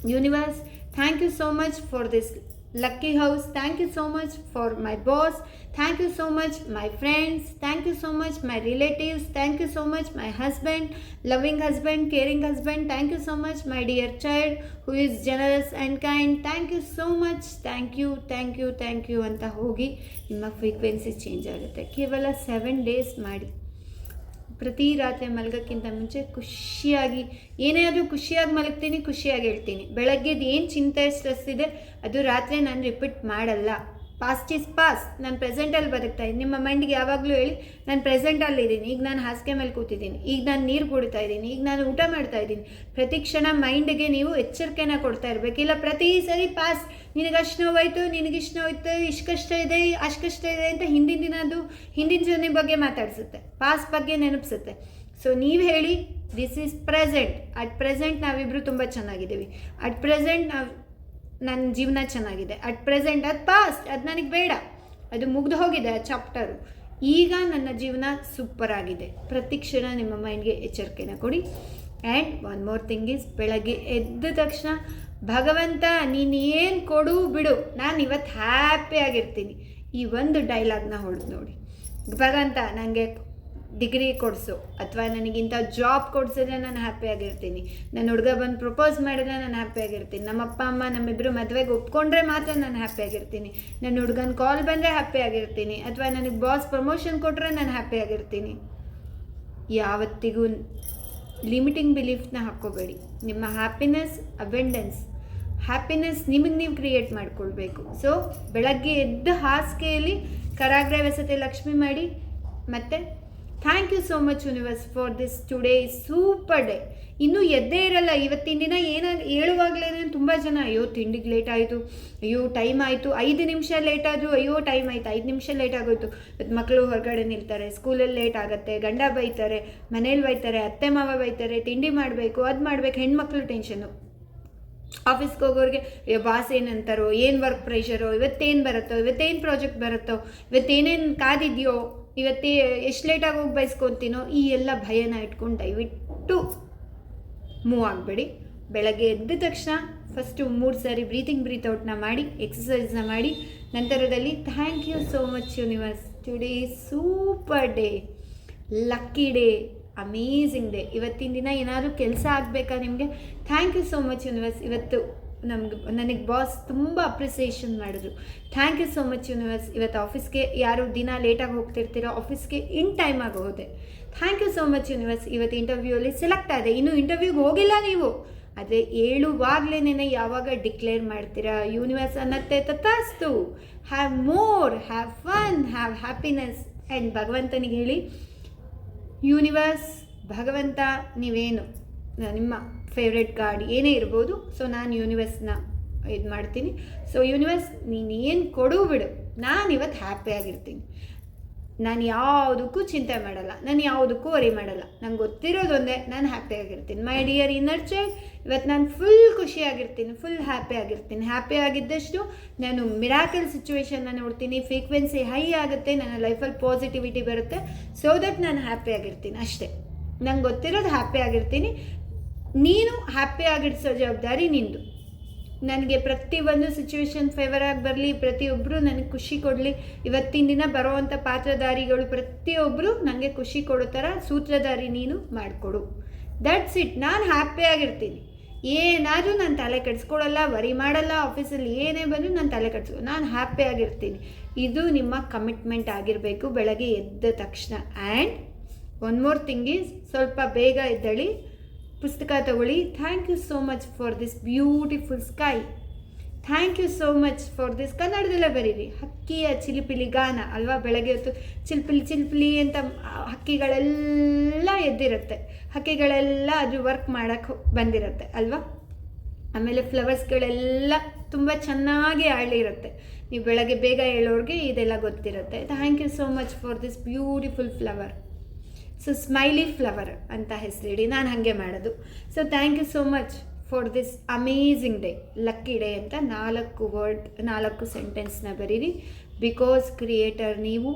universe thank you so much for this lucky house thank you so much for my boss thank you so much my friends thank you so much my relatives thank you so much my husband loving husband caring husband thank you so much my dear child who is generous and kind thank you so much thank you thank you thank you ಅಂತ ಹೋಗಿ ನಿಮ್ಮ frequency change ಆಗುತ್ತೆ ಕೇವಲ seven days ಮಾಡಿ ಪ್ರತಿ ರಾತ್ರಿ ಮಲಗೋಕ್ಕಿಂತ ಮುಂಚೆ ಖುಷಿಯಾಗಿ, ಏನೇ ಆದರೂ ಖುಷಿಯಾಗಿ ಮಲಗ್ತೀನಿ, ಖುಷಿಯಾಗಿ ಹೇಳ್ತೀನಿ. ಬೆಳಗ್ಗೆದು ಏನು ಚಿಂತೆ ಸ್ಟ್ರೆಸ್ ಇದೆ, ಅದು ರಾತ್ರಿ ನಾನು ರಿಪೀಟ್ ಮಾಡಲ್ಲ. ಪಾಸ್ಟ್ ಇಸ್ ಪಾಸ್ ನಾನು ಪ್ರೆಸೆಂಟಲ್ಲಿ ಬದುಕ್ತಾ ಇದ್ದೀನಿ. ನಿಮ್ಮ ಮೈಂಡ್ಗೆ ಯಾವಾಗಲೂ ಹೇಳಿ, ನಾನು ಪ್ರೆಸೆಂಟಲ್ಲಿ ಇದ್ದೀನಿ. ಈಗ ನಾನು ಹಾಸಿಗೆ ಮೇಲೆ ಕೂತಿದ್ದೀನಿ. ಈಗ ನಾನು ನೀರು ಕುಡಿತಾ ಇದ್ದೀನಿ. ಈಗ ನಾನು ಊಟ ಮಾಡ್ತಾ ಇದ್ದೀನಿ. ಪ್ರತಿ ಕ್ಷಣ ಮೈಂಡ್ಗೆ ನೀವು ಎಚ್ಚರಿಕೆನ ಕೊಡ್ತಾ ಇರಬೇಕು. ಇಲ್ಲ, ಪ್ರತಿ ಸರಿ ಪಾಸ್ ನಿನಗೆ ಅಷ್ಟು ನೋವಾಯಿತು, ನಿನಗೆ ಇಷ್ಟು ನೋವಾಯ್ತು, ಇಷ್ಟು ಕಷ್ಟ ಇದೆ, ಅಷ್ಟು ಇದೆ ಅಂತ ಹಿಂದಿನ ದಿನ ಅದು ಹಿಂದಿನ ಜನ ಬಗ್ಗೆ ಮಾತಾಡಿಸುತ್ತೆ. ಪಾಸ್ ಬಗ್ಗೆ ನೆನಪಿಸುತ್ತೆ. ಸೊ ನೀವು ಹೇಳಿ this is present at present ನಾವಿಬ್ಬರು ತುಂಬ ಚೆನ್ನಾಗಿದ್ದೀವಿ. ಅಟ್ ಪ್ರೆಸೆಂಟ್ ನಾವು ನನ್ನ ಜೀವನ ಚೆನ್ನಾಗಿದೆ. ಅಟ್ ಪ್ರೆಸೆಂಟ್ ಅದು ಪಾಸ್ಟ್ ಅದು ನನಗೆ ಬೇಡ. ಅದು ಮುಗ್ದು ಹೋಗಿದೆ ಆ ಚಾಪ್ಟರು ಈಗ ನನ್ನ ಜೀವನ ಸೂಪರ್ ಆಗಿದೆ. ಪ್ರತಿ ಕ್ಷಣ ನಿಮ್ಮ ಮೈಂಡ್ಗೆ ಎಚ್ಚರಿಕೆನ ಕೊಡಿ. And one more thing is ಬೆಳಗ್ಗೆ ಎದ್ದ ತಕ್ಷಣ, ಭಗವಂತ, ನೀನು ಏನು ಕೊಡು ಬಿಡು. ನಾನು ಇವತ್ತು ಹ್ಯಾಪಿಯಾಗಿರ್ತೀನಿ ಈ ಒಂದು ಡೈಲಾಗ್ನ ಹೊಡೆದು ನೋಡಿ. ಭಗವಂತ ನನಗೆ ಡಿಗ್ರಿ ಕೊಡಿಸು ಅಥವಾ ನನಗಿಂತ ಜಾಬ್ ಕೊಡಿಸಿದ್ರೆ ನಾನು ಹ್ಯಾಪಿಯಾಗಿರ್ತೀನಿ ನನ್ನ ಹುಡುಗ ಬಂದು ಪ್ರಪೋಸ್ ಮಾಡಿದ್ರೆ ನಾನು ಹ್ಯಾಪಿಯಾಗಿರ್ತೀನಿ ನಮ್ಮ ಅಪ್ಪ ಅಮ್ಮ ನಮ್ಮಿಬ್ಬರು ಮದುವೆಗೆ ಒಪ್ಕೊಂಡ್ರೆ ಮಾತ್ರ ನಾನು ಹ್ಯಾಪಿಯಾಗಿರ್ತೀನಿ ನನ್ನ ಹುಡುಗನ ಕಾಲ್ ಬಂದರೆ ಹ್ಯಾಪಿಯಾಗಿರ್ತೀನಿ ಅಥವಾ ನನಗೆ ಬಾಸ್ ಪ್ರಮೋಷನ್ ಕೊಟ್ಟರೆ ನಾನು ಹ್ಯಾಪಿಯಾಗಿರ್ತೀನಿ ಯಾವತ್ತಿಗೂ ಲಿಮಿಟಿಂಗ್ ಬಿಲೀಫ್ನ ಹಾಕ್ಕೋಬೇಡಿ ನಿಮ್ಮ ಹ್ಯಾಪಿನೆಸ್ ಅಬೆಂಡೆನ್ಸ್ ಹ್ಯಾಪಿನೆಸ್ ನಿಮಗೆ ನೀವು ಕ್ರಿಯೇಟ್ ಮಾಡಿಕೊಳ್ಬೇಕು. ಸೊ ಬೆಳಗ್ಗೆ ಎದ್ದ ಹಾಸಿಗೆಯಲ್ಲಿ ಕರಾಗ್ರೆ ವಸತಿ ಲಕ್ಷ್ಮಿ ಮಾಡಿ, ಮತ್ತು thank you so much universe for this today super day ಇನ್ನೂ ಎದ್ದೇ ಇರಲ್ಲ. ಇವತ್ತಿನ ದಿನ ಏನಾಗ ಹೇಳುವಾಗಲೇ ತುಂಬ ಜನ, ಅಯ್ಯೋ, ತಿಂಡಿಗೆ ಲೇಟ್ ಆಯಿತು, ಅಯ್ಯೋ ಟೈಮ್ ಆಯಿತು, ಐದು ನಿಮಿಷ ಲೇಟ್ ಆದರೂ, ಅಯ್ಯೋ ಟೈಮ್ ಆಯಿತು, ಐದು ನಿಮಿಷ ಲೇಟ್ ಆಗೋಯ್ತು. ಇವತ್ತು ಮಕ್ಕಳು ಹೊರಗಡೆ ನಿಲ್ತಾರೆ ಸ್ಕೂಲಲ್ಲಿ ಲೇಟ್ ಆಗುತ್ತೆ, ಗಂಡ ಬೈತಾರೆ, ಮನೇಲಿ ಬೈತಾರೆ, ಅತ್ತೆ, ಮಾವ ಬೈತಾರೆ, ತಿಂಡಿ ಮಾಡಬೇಕು, ಅದು ಮಾಡಬೇಕು, ಹೆಣ್ಮಕ್ಳು ಟೆನ್ಷನು ಆಫೀಸ್ಗೆ ಹೋಗೋರಿಗೆ ಬಾಸ್ ಏನಂತಾರೋ, ಏನು ವರ್ಕ್ ಪ್ರೆಷರೋ ಇವತ್ತೇನು ಬರುತ್ತೋ, ಇವತ್ತೇನು ಪ್ರಾಜೆಕ್ಟ್ ಬರುತ್ತೋ, ಇವತ್ತೇನೇನು ಕಾದಿದೆಯೋ ಇವತ್ತೇ ಎಷ್ಟು ಲೇಟಾಗಿ ಹೋಗಿ ಬಯಸ್ಕೊತೀನೋ ಈ ಎಲ್ಲ ಭಯನ ಇಟ್ಕೊಂಡು ದಯವಿಟ್ಟು ಮೂವ್ ಆಗಬೇಡಿ. ಬೆಳಗ್ಗೆ ಎದ್ದ ತಕ್ಷಣ ಫಸ್ಟು ಮೂರು ಸಾರಿ ಬ್ರೀತಿಂಗ್ ಬ್ರೀತ್ ಔಟ್ನ ಮಾಡಿ ಎಕ್ಸಸೈಸ್ನ ಮಾಡಿ. ನಂತರದಲ್ಲಿ thank you so much universe today super day lucky day amazing day ಇವತ್ತಿನ ದಿನ ಏನಾದರೂ ಕೆಲಸ ಆಗಬೇಕಾ ನಿಮಗೆ? Thank you so much universe ಇವತ್ತು ನಮ್ಗೆ, ನನಗೆ ಬಾಸ್ ತುಂಬ ಅಪ್ರಿಸಿಯೇಷನ್ ಮಾಡಿದ್ರು. Thank you so much universe ಇವತ್ತು ಆಫೀಸ್ಗೆ ಯಾರು ದಿನ ಲೇಟಾಗಿ ಹೋಗ್ತಿರ್ತೀರೋ ಆಫೀಸ್ಗೆ ಇನ್ ಟೈಮ್ ಆಗಿ ಹೋದೆ. Thank you so much universe ಇವತ್ತು ಇಂಟರ್ವ್ಯೂಯಲ್ಲಿ ಸೆಲೆಕ್ಟ್ ಆದೆ. ಇನ್ನು ಇಂಟರ್ವ್ಯೂಗೆ ಹೋಗಿಲ್ಲ ನೀವು. ಆದರೆ ಹೇಳುವಾಗಲೇ ಯಾವಾಗ ಡಿಕ್ಲೇರ್ ಮಾಡ್ತೀರಾ? ಯೂನಿವರ್ಸ್ ಅನ್ನತ್ತೆ ತಥಾಸ್ತು. Have more have fun have happiness and ಭಗವಂತನಿಗೆ ಹೇಳಿ ಯೂನಿವರ್ಸ್ ಭಗವಂತ ನೀವೇನು? ನಿಮ್ಮ ಫೇವ್ರೆಟ್ ಕಾರ್ಡ್ ಏನೇ ಇರ್ಬೋದು ಸೊ ನಾನು ಯೂನಿವರ್ಸ್ನ ಇದು ಮಾಡ್ತೀನಿ. ಸೊ ಯೂನಿವರ್ಸ್ ನೀನು ಏನು ಕೊಡು ಬಿಡು, ನಾನು ಇವತ್ತು ಹ್ಯಾಪಿಯಾಗಿರ್ತೀನಿ ನಾನು ಯಾವುದಕ್ಕೂ ಚಿಂತೆ ಮಾಡಲ್ಲ, ನಾನು ಯಾವುದಕ್ಕೂ ವರಿ ಮಾಡಲ್ಲ. ನಂಗೆ ಗೊತ್ತಿರೋದೊಂದೇ ನಾನು ಹ್ಯಾಪಿಯಾಗಿರ್ತೀನಿ ಮೈ ಡಿಯರ್ ಇನ್ನರ್ ಚೈಲ್ಡ್ ಇವತ್ತು ನಾನು ಫುಲ್ ಖುಷಿಯಾಗಿರ್ತೀನಿ ಫುಲ್ ಹ್ಯಾಪಿ ಆಗಿರ್ತೀನಿ. ಹ್ಯಾಪಿ ಆಗಿದ್ದಷ್ಟು ನಾನು ಮಿರಾಕಲ್ ಸಿಚುವೇಶನ್ನ ನೋಡ್ತೀನಿ ಫ್ರೀಕ್ವೆನ್ಸಿ ಹೈ ಆಗುತ್ತೆ, ನನ್ನ ಲೈಫಲ್ಲಿ ಪಾಸಿಟಿವಿಟಿ ಬರುತ್ತೆ ಸೊ ದಟ್ ನಾನು ಹ್ಯಾಪಿಯಾಗಿರ್ತೀನಿ ಅಷ್ಟೇ. ನಂಗೆ ಗೊತ್ತಿರೋದು ಹ್ಯಾಪಿ ಆಗಿರ್ತೀನಿ. ನೀನು ಹ್ಯಾಪಿ ಆಗಿಡ್ಸೋ ಜವಾಬ್ದಾರಿ ನಿಂದು. ನನಗೆ ಪ್ರತಿಯೊಂದು ಸಿಚುವೇಶನ್ ಫೇವರ್ ಆಗಿ ಬರಲಿ ಪ್ರತಿಯೊಬ್ಬರು ನನಗೆ ಖುಷಿ ಕೊಡಲಿ. ಇವತ್ತಿನ ದಿನ ಬರೋವಂಥ ಪಾತ್ರಧಾರಿಗಳು ಪ್ರತಿಯೊಬ್ಬರು ನನಗೆ ಖುಷಿ ಕೊಡೋ ಥರ ಸೂತ್ರಧಾರಿ ನೀನು ಮಾಡಿಕೊಡು. ದಟ್ಸ್ ಇಟ್ ನಾನು ಹ್ಯಾಪಿಯಾಗಿರ್ತೀನಿ ಏನಾದರೂ ನಾನು ತಲೆ ಕೆಡಿಸ್ಕೊಳ್ಳಲ್ಲ ವರಿ ಮಾಡಲ್ಲ ಆಫೀಸಲ್ಲಿ ಏನೇ ಬಂದರೂ ನಾನು ತಲೆ ಕೆಡಿಸ್ಕೊ. ನಾನು ಹ್ಯಾಪಿಯಾಗಿರ್ತೀನಿ ಇದು ನಿಮ್ಮ ಕಮಿಟ್ಮೆಂಟ್ ಆಗಿರಬೇಕು ಬೆಳಗ್ಗೆ ಎದ್ದ ತಕ್ಷಣ. And one more thing is ಸ್ವಲ್ಪ ಬೇಗ ಎದ್ದಳಿ ಪುಸ್ತಕ ತಗೊಳ್ಳಿ. Thank you so much for this beautiful sky thank you so much for this ಕನ್ನಡದಲ್ಲೇ ಬರೀರಿ. ಹಕ್ಕಿಯ ಚಿಲಿಪಿಲಿ ಗಾನ ಅಲ್ವಾ? ಬೆಳಗ್ಗೆ ಹೊತ್ತು ಚಿಲ್ಪಿಲಿ ಚಿಲ್ಪಿಲಿ ಅಂತ ಹಕ್ಕಿಗಳೆಲ್ಲ ಎದ್ದಿರುತ್ತೆ. ಹಕ್ಕಿಗಳೆಲ್ಲ ಅದು ವರ್ಕ್ ಮಾಡೋಕ್ಕೆ ಬಂದಿರುತ್ತೆ ಅಲ್ವಾ? ಆಮೇಲೆ ಫ್ಲವರ್ಸ್ಗಳೆಲ್ಲ ತುಂಬ ಚೆನ್ನಾಗಿ ಅರಳಿರುತ್ತೆ ನೀವು ಬೆಳಗ್ಗೆ ಬೇಗ ಹೇಳೋರಿಗೆ ಇದೆಲ್ಲ ಗೊತ್ತಿರುತ್ತೆ. Thank you so much for this beautiful flower so smiley flower ಅಂತ ಹೆಸರಿಡಿ. ನಾನು ಹಾಗೆ ಮಾಡೋದು. So thank you so much for this amazing day lucky day ಅಂತ ನಾಲ್ಕು ವರ್ಡ್ ನಾಲ್ಕು ಸೆಂಟೆನ್ಸ್ನ ಬರೀರಿ. ಬಿಕಾಸ್ ಕ್ರಿಯೇಟರ್ ನೀವು,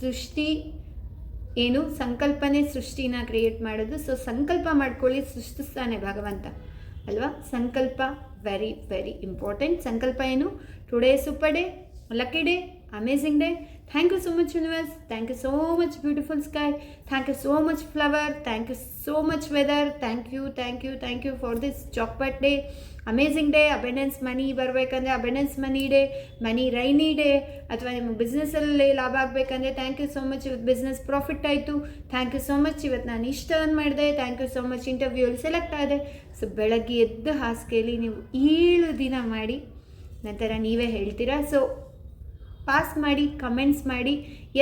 ಸೃಷ್ಟಿ ಏನು, ಸಂಕಲ್ಪನೆ ಸೃಷ್ಟಿನ ಕ್ರಿಯೇಟ್ ಮಾಡೋದು. ಸೊ ಸಂಕಲ್ಪ ಮಾಡ್ಕೊಳ್ಳಿ ಸೃಷ್ಟಿಸ್ತಾನೆ ಭಗವಂತ. ಅಲ್ವಾ? ಸಂಕಲ್ಪ ವೆರಿ ವೆರಿ ಇಂಪಾರ್ಟೆಂಟ್ ಸಂಕಲ್ಪ ಏನು? Today super day lucky day amazing day thank you so much universe thank you so much beautiful sky thank you so much flower thank you so much weather thank you thank you thank you for this chocolate day amazing day abundance money ಬರಬೇಕಂದ್ರೆ abundance money day money rainy day ಅಥವಾ ನಿಮ್ಮ ಬಿಸ್ನೆಸ್ಸಲ್ಲಿ ಲಾಭ ಆಗಬೇಕಂದ್ರೆ thank you so much ಇವತ್ತು business profit ಆಯಿತು. Thank you so much ಇವತ್ತು ನಾನು ಇಷ್ಟ ಅನ್ ಮಾಡಿದೆ ಥ್ಯಾಂಕ್ ಯು ಸೋ ಮಚ್ ಇಂಟರ್ವ್ಯೂಲಿ ಸೆಲೆಕ್ಟ್ ಆದೆ. ಸೊ ಬೆಳಗ್ಗೆ ಎದ್ದು ಹಾಸಿಗೆಯಲ್ಲಿ ನೀವು ಏಳು ದಿನ ಮಾಡಿ, ನಂತರ ನೀವೇ ಹೇಳ್ತೀರಾ? ಸೊ ಪಾಸ್ ಮಾಡಿ ಕಮೆಂಟ್ಸ್ ಮಾಡಿ.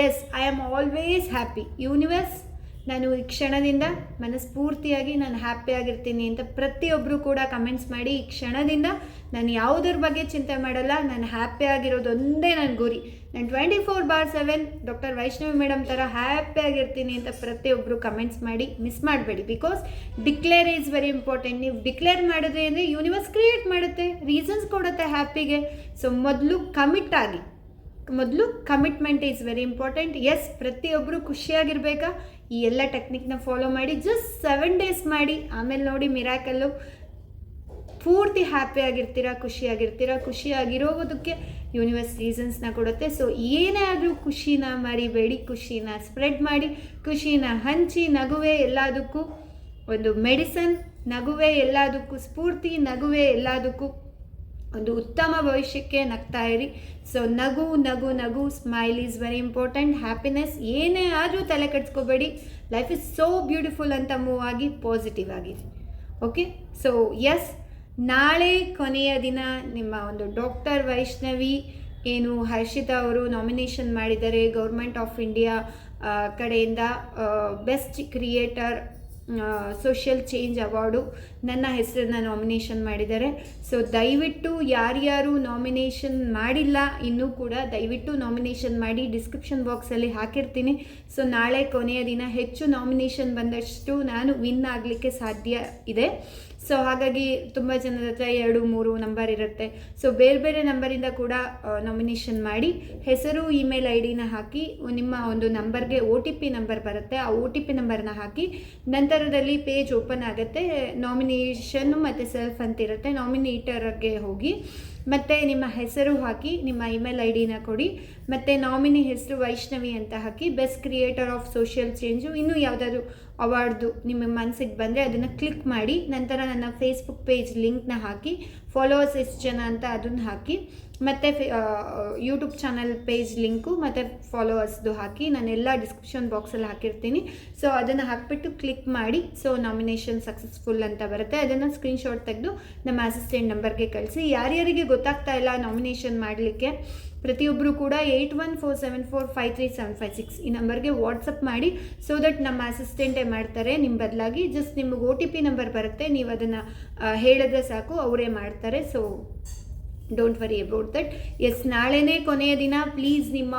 Yes I am always happy universe ನಾನು ಈ ಕ್ಷಣದಿಂದ ಮನಸ್ಫೂರ್ತಿಯಾಗಿ ನಾನು ಹ್ಯಾಪಿಯಾಗಿರ್ತೀನಿ ಅಂತ ಪ್ರತಿಯೊಬ್ಬರು ಕೂಡ ಕಮೆಂಟ್ಸ್ ಮಾಡಿ, ಈ ಕ್ಷಣದಿಂದ ನಾನು ಯಾವುದ್ರ ಬಗ್ಗೆ ಚಿಂತೆ ಮಾಡಲ್ಲ, ನಾನು ಹ್ಯಾಪಿ ಆಗಿರೋದೊಂದೇ ನನ್ನ ಗುರಿ. ನಾನು twenty four bar seven doctor Vaishnavi madam ಥರ ಹ್ಯಾಪಿಯಾಗಿರ್ತೀನಿ ಅಂತ ಪ್ರತಿಯೊಬ್ಬರು ಕಮೆಂಟ್ಸ್ ಮಾಡಿ ಮಿಸ್ ಮಾಡಬೇಡಿ. Because declare is very important ನೀವು ಡಿಕ್ಲೇರ್ ಮಾಡಿದ್ರೆ ಅಂದರೆ ಯೂನಿವರ್ಸ್ ಕ್ರಿಯೇಟ್ ಮಾಡುತ್ತೆ ರೀಸನ್ಸ್ ಕೊಡುತ್ತೆ ಹ್ಯಾಪಿಗೆ ಸೊ ಮೊದಲು ಕಮಿಟ್ ಆಗಿ. ಮೊದಲು commitment is very important as ಪ್ರತಿಯೊಬ್ಬರು ಖುಷಿಯಾಗಿರ್ಬೇಕಾ. ಈ ಎಲ್ಲ ಟೆಕ್ನಿಕ್ನ ಫಾಲೋ ಮಾಡಿ ಜಸ್ಟ್ ಸೆವೆನ್ ಡೇಸ್ ಮಾಡಿ, ಆಮೇಲೆ ನೋಡಿ ಮಿರಾಕಲ್ಲು ಪೂರ್ತಿ ಹ್ಯಾಪಿಯಾಗಿರ್ತೀರಾ ಖುಷಿಯಾಗಿರ್ತೀರಾ, ಖುಷಿಯಾಗಿರೋದಕ್ಕೆ ಯೂನಿವರ್ಸ್ ರೀಸನ್ಸ್ನ ಕೊಡುತ್ತೆ. ಸೊ ಏನೇ ಆದರೂ ಖುಷಿನ ಮರಿಬೇಡಿ, ಖುಷಿನ ಸ್ಪ್ರೆಡ್ ಮಾಡಿ, ಖುಷಿನ ಹಂಚಿ, ನಗುವೆ ಎಲ್ಲದಕ್ಕೂ ಒಂದು ಮೆಡಿಸನ್ ನಗುವೆ ಎಲ್ಲದಕ್ಕೂ, ಸ್ಫೂರ್ತಿ, ನಗುವೆ ಎಲ್ಲದಕ್ಕೂ ಒಂದು ಉತ್ತಮ ಭವಿಷ್ಯಕ್ಕೆ ನಗ್ತಾ ಇರಿ. ಸೊ ನಗು ನಗು ನಗು smile is very important happiness ಏನೇ ಆದರೂ ತಲೆ ಕೆಡಿಸ್ಕೋಬೇಡಿ. ಲೈಫ್ ಇಸ್ ಸೋ ಬ್ಯೂಟಿಫುಲ್ ಅಂತ ಮೂವ್ ಆಗಿ ಪಾಸಿಟಿವ್ ಆಗಿರಿ ಓಕೆ ಸೊ ಎಸ್ ನಾಳೆ ಕೊನೆಯ ದಿನ ನಿಮ್ಮ ಒಂದು ಡಾಕ್ಟರ್ ವೈಷ್ಣವಿ ಏನು ಹರ್ಷಿತಾ ಅವರು ನಾಮಿನೇಷನ್ ಮಾಡಿದ್ದಾರೆ. ಗೌರ್ಮೆಂಟ್ ಆಫ್ ಇಂಡಿಯಾ ಕಡೆಯಿಂದ best creator social change award ನನ್ನ ಹೆಸರನ್ನ ನಾಮಿನೇಷನ್ ಮಾಡಿದ್ದಾರೆ. ಸೊ ದಯವಿಟ್ಟು ಯಾರ್ಯಾರು ನಾಮಿನೇಷನ್ ಮಾಡಿಲ್ಲ, ಇನ್ನೂ ಕೂಡ ದಯವಿಟ್ಟು ನಾಮಿನೇಷನ್ ಮಾಡಿ ಡಿಸ್ಕ್ರಿಪ್ಷನ್ ಬಾಕ್ಸಲ್ಲಿ ಹಾಕಿರ್ತೀನಿ. ಸೊ ನಾಳೆ ಕೊನೆಯ ದಿನ ಹೆಚ್ಚು ನಾಮಿನೇಷನ್ ಬಂದಷ್ಟು ನಾನು ವಿನ್ ಆಗಲಿಕ್ಕೆ ಸಾಧ್ಯ ಇದೆ. ಸೊ ಹಾಗಾಗಿ ತುಂಬ ಜನರ ಹತ್ರ ಎರಡು, ಮೂರು ನಂಬರ್ ಇರುತ್ತೆ. ಸೊ ಬೇರೆ ಬೇರೆ ನಂಬರಿಂದ ಕೂಡ ನಾಮಿನೇಷನ್ ಮಾಡಿ, ಹೆಸರು ಇಮೇಲ್ ಐ ಡಿನ ಹಾಕಿ, ನಿಮ್ಮ ಒಂದು ನಂಬರ್ಗೆ ಒ ಟಿ ಪಿ ನಂಬರ್ ಬರುತ್ತೆ. ಆ ಒ ಟಿ ಪಿ ನಂಬರ್ನ ಹಾಕಿ, ನಂತರದಲ್ಲಿ ಪೇಜ್ ಓಪನ್ ಆಗುತ್ತೆ ನಾಮಿನೇಷನ್ನು ಮತ್ತು ಸೆಲ್ಫ್ ಅಂತಿರುತ್ತೆ ನಾಮಿನೇಟರ್ಗೆ ಹೋಗಿ ಮತ್ತು ನಿಮ್ಮ ಹೆಸರು ಹಾಕಿ, ನಿಮ್ಮ ಇಮೇಲ್ ಐ ಡಿನ ಕೊಡಿ, ಮತ್ತು ನಾಮಿನಿ ಹೆಸರು ವೈಷ್ಣವಿ ಅಂತ ಹಾಕಿ best creator of social change ಇನ್ನೂ ಯಾವುದಾದ್ರು ಅವಾರ್ಡ್ದು ನಿಮ್ಮ ಮನಸ್ಸಿಗೆ ಬಂದರೆ ಅದನ್ನು ಕ್ಲಿಕ್ ಮಾಡಿ, ನಂತರ ನನ್ನ ಫೇಸ್ಬುಕ್ ಪೇಜ್ ಲಿಂಕ್ನ ಹಾಕಿ ಫಾಲೋವರ್ಸ್ ಎಷ್ಟು ಜನ ಅಂತ ಅದನ್ನು ಹಾಕಿ ಮತ್ತು ಯೂಟ್ಯೂಬ್ ಚಾನಲ್ ಪೇಜ್ ಲಿಂಕು ಮತ್ತು ಫಾಲೋವರ್ಸ್ದು ಹಾಕಿ ನಾನೆಲ್ಲ ಡಿಸ್ಕ್ರಿಪ್ಷನ್ ಬಾಕ್ಸಲ್ಲಿ ಹಾಕಿರ್ತೀನಿ. ಸೊ ಅದನ್ನು ಹಾಕಿಬಿಟ್ಟು ಕ್ಲಿಕ್ ಮಾಡಿ ಸೊ ನಾಮಿನೇಷನ್ ಸಕ್ಸಸ್ಫುಲ್ ಅಂತ ಬರುತ್ತೆ. ಅದನ್ನು ಸ್ಕ್ರೀನ್ಶಾಟ್ ತೆಗೆದು ನಮ್ಮ ಅಸಿಸ್ಟೆಂಟ್ ನಂಬರ್ಗೆ ಕಳಿಸಿ. ಯಾರ್ಯಾರಿಗೆ ಗೊತ್ತಾಗ್ತಾ ಇಲ್ಲ ನಾಮಿನೇಷನ್ ಮಾಡಲಿಕ್ಕೆ ಪ್ರತಿಯೊಬ್ಬರು ಕೂಡ eight one four seven four five three seven five six ಈ ನಂಬರ್ಗೆ ವಾಟ್ಸಪ್ ಮಾಡಿ ಸೊ ದಟ್ ನಮ್ಮ ಅಸಿಸ್ಟೆಂಟೇ ಮಾಡ್ತಾರೆ. ನಿಮ್ಮ ಬದಲಾಗಿ ಜಸ್ಟ್ ನಿಮಗೆ ಒ ಟಿ ಪಿ ನಂಬರ್ ಬರುತ್ತೆ. ನೀವು ಅದನ್ನು ಹೇಳಿದ್ರೆ ಸಾಕು, ಅವರೇ ಮಾಡ್ತಾರೆ. So don't worry about that yes ನಾಳೆನೇ ಕೊನೆಯ ದಿನ. ಪ್ಲೀಸ್ ನಿಮ್ಮ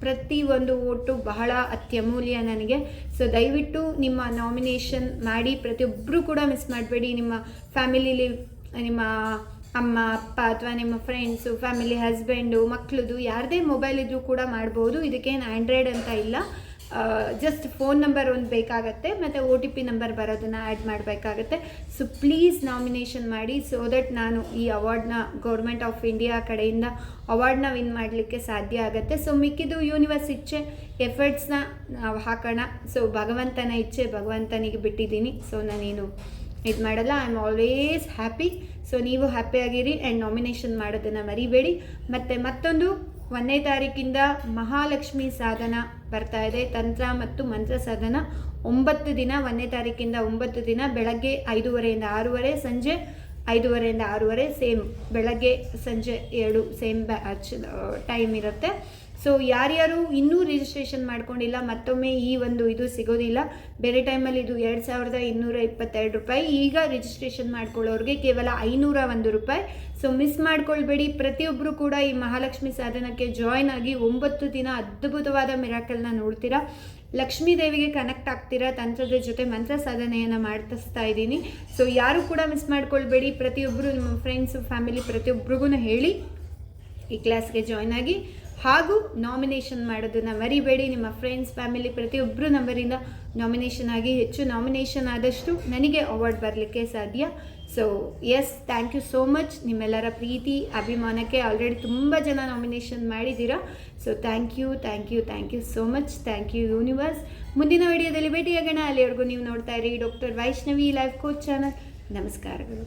ಪ್ರತಿ ಒಂದು ಓಟು ಬಹಳ ಅತ್ಯಮೂಲ್ಯ ನನಗೆ. ಸೊ ದಯವಿಟ್ಟು ನಿಮ್ಮ ನಾಮಿನೇಷನ್ ಮಾಡಿ. ಪ್ರತಿಯೊಬ್ಬರು ಕೂಡ ಮಿಸ್ ಮಾಡಬೇಡಿ. ನಿಮ್ಮ ಫ್ಯಾಮಿಲಿಲಿ ನಿಮ್ಮ ಅಮ್ಮ, ಅಪ್ಪ ಅಥವಾ ನಿಮ್ಮ ಫ್ರೆಂಡ್ಸು ಫ್ಯಾಮಿಲಿ ಹಸ್ಬೆಂಡು ಮಕ್ಕಳದು ಯಾರದೇ ಮೊಬೈಲ್ ಇದ್ರೂ ಕೂಡ ಮಾಡ್ಬೋದು. ಇದಕ್ಕೇನು ಆ್ಯಂಡ್ರಾಯ್ಡ್ ಅಂತ ಇಲ್ಲ. ಜಸ್ಟ್ ಫೋನ್ ನಂಬರ್ ಒಂದು ಬೇಕಾಗತ್ತೆ, ಮತ್ತು ಒ ಟಿ ಪಿ ನಂಬರ್ ಬರೋದನ್ನು ಆ್ಯಡ್ ಮಾಡಬೇಕಾಗತ್ತೆ. ಸೊ ಪ್ಲೀಸ್ ನಾಮಿನೇಷನ್ ಮಾಡಿ ಸೊ ದಟ್ ನಾನು ಈ ಅವಾರ್ಡ್ನ ಗೌರ್ಮೆಂಟ್ ಆಫ್ ಇಂಡಿಯಾ ಕಡೆಯಿಂದ ಅವಾರ್ಡ್ನ ವಿನ್ ಮಾಡಲಿಕ್ಕೆ ಸಾಧ್ಯ ಆಗುತ್ತೆ. ಸೊ ಮಿಕ್ಕಿದ್ದು ಯೂನಿವರ್ಸ್ ಇಚ್ಛೆ ಎಫರ್ಟ್ಸ್ನ ನಾವು ಹಾಕೋಣ. ಸೊ ಭಗವಂತನ ಇಚ್ಛೆ, ಭಗವಂತನಿಗೆ ಬಿಟ್ಟಿದ್ದೀನಿ. ಸೊ ನಾನೇನು ಇದು ಮಾಡಲ್ಲ. I am always happy so ನೀವು ಹ್ಯಾಪಿಯಾಗಿರಿ ಆ್ಯಂಡ್ ನಾಮಿನೇಷನ್ ಮಾಡೋದನ್ನು ಮರಿಬೇಡಿ. ಮತ್ತು ಮತ್ತೊಂದು ಒಂದನೇ ತಾರೀಕಿಂದ ಮಹಾಲಕ್ಷ್ಮಿ ಸಾಧನ ಬರ್ತಾ ಇದೆ. ತಂತ್ರ ಮತ್ತು ಮಂತ್ರ ಸಾಧನ ಒಂಬತ್ತು ದಿನ, ಒಂದನೇ ತಾರೀಕಿಂದ ಒಂಬತ್ತು ದಿನ, ಬೆಳಗ್ಗೆ ಐದೂವರೆಯಿಂದ ಆರೂವರೆ, ಸಂಜೆ ಐದೂವರೆಯಿಂದ ಆರೂವರೆ, ಸೇಮ್ ಬೆಳಗ್ಗೆ ಸಂಜೆ ಎರಡು ಸೇಮ್ ಬ್ಯಾಚ್ ಟೈಮ್ ಇರುತ್ತೆ. ಸೊ ಯಾರ್ಯಾರು ಇನ್ನೂ ರಿಜಿಸ್ಟ್ರೇಷನ್ ಮಾಡ್ಕೊಂಡಿಲ್ಲ, ಮತ್ತೊಮ್ಮೆ ಈ ಒಂದು ಇದು ಸಿಗೋದಿಲ್ಲ, ಬೇರೆ ಟೈಮಲ್ಲಿ ಇದು ಎರಡು ಸಾವಿರದ ಇನ್ನೂರ ಇಪ್ಪತ್ತೆರಡು ರೂಪಾಯಿ. ಈಗ ರಿಜಿಸ್ಟ್ರೇಷನ್ ಮಾಡ್ಕೊಳ್ಳೋರಿಗೆ ಕೇವಲ ಐನೂರ ಒಂದು ರೂಪಾಯಿ. ಸೊ ಮಿಸ್ ಮಾಡ್ಕೊಳ್ಬೇಡಿ. ಪ್ರತಿಯೊಬ್ಬರು ಕೂಡ ಈ ಮಹಾಲಕ್ಷ್ಮಿ ಸಾಧನಕ್ಕೆ ಜಾಯ್ನ್ ಆಗಿ ಒಂಬತ್ತು ದಿನ ಅದ್ಭುತವಾದ ಮಿರಾಕಲ್ನ ನೋಡ್ತೀರಾ. ಲಕ್ಷ್ಮೀ ದೇವಿಗೆ ಕನೆಕ್ಟ್ ಆಗ್ತೀರಾ. ತಂತ್ರದ ಜೊತೆ ಮಂತ್ರ ಸಾಧನೆಯನ್ನು ಮಾಡ್ತಿಸ್ತಾ ಇದ್ದೀನಿ. ಸೊ ಯಾರು ಕೂಡ ಮಿಸ್ ಮಾಡ್ಕೊಳ್ಬೇಡಿ. ಪ್ರತಿಯೊಬ್ಬರು ನಿಮ್ಮ ಫ್ರೆಂಡ್ಸ್ ಫ್ಯಾಮಿಲಿ ಪ್ರತಿಯೊಬ್ಬರಿಗೂ ಹೇಳಿ ಈ ಕ್ಲಾಸ್ಗೆ ಜಾಯ್ನ್ ಆಗಿ. ಹಾಗೂ ನಾಮಿನೇಷನ್ ಮಾಡೋದನ್ನು ಮರಿಬೇಡಿ. ನಿಮ್ಮ ಫ್ರೆಂಡ್ಸ್ ಫ್ಯಾಮಿಲಿ ಪ್ರತಿಯೊಬ್ಬರು ನಂಬರಿಂದ ನಾಮಿನೇಷನ್ ಆಗಿ. ಹೆಚ್ಚು ನಾಮಿನೇಷನ್ ಆದಷ್ಟು ನನಗೆ ಅವಾರ್ಡ್ ಬರಲಿಕ್ಕೆ ಸಾಧ್ಯ. So yes thank you so much ನಿಮ್ಮೆಲ್ಲರ ಪ್ರೀತಿ, ಅಭಿಮಾನಕ್ಕೆ ಆಲ್ರೆಡಿ ತುಂಬ ಜನ ನಾಮಿನೇಷನ್ ಮಾಡಿದ್ದೀರಾ. So thank you thank you thank you so much thank you universe ಮುಂದಿನ ವಿಡಿಯೋದಲ್ಲಿ ಭೇಟಿಯಾಗೋಣ. ಅಲ್ಲಿವರೆಗೂ ನೀವು ನೋಡ್ತಾ ಇರಿ doctor Vaishnavi life coach channel ನಮಸ್ಕಾರಗಳು.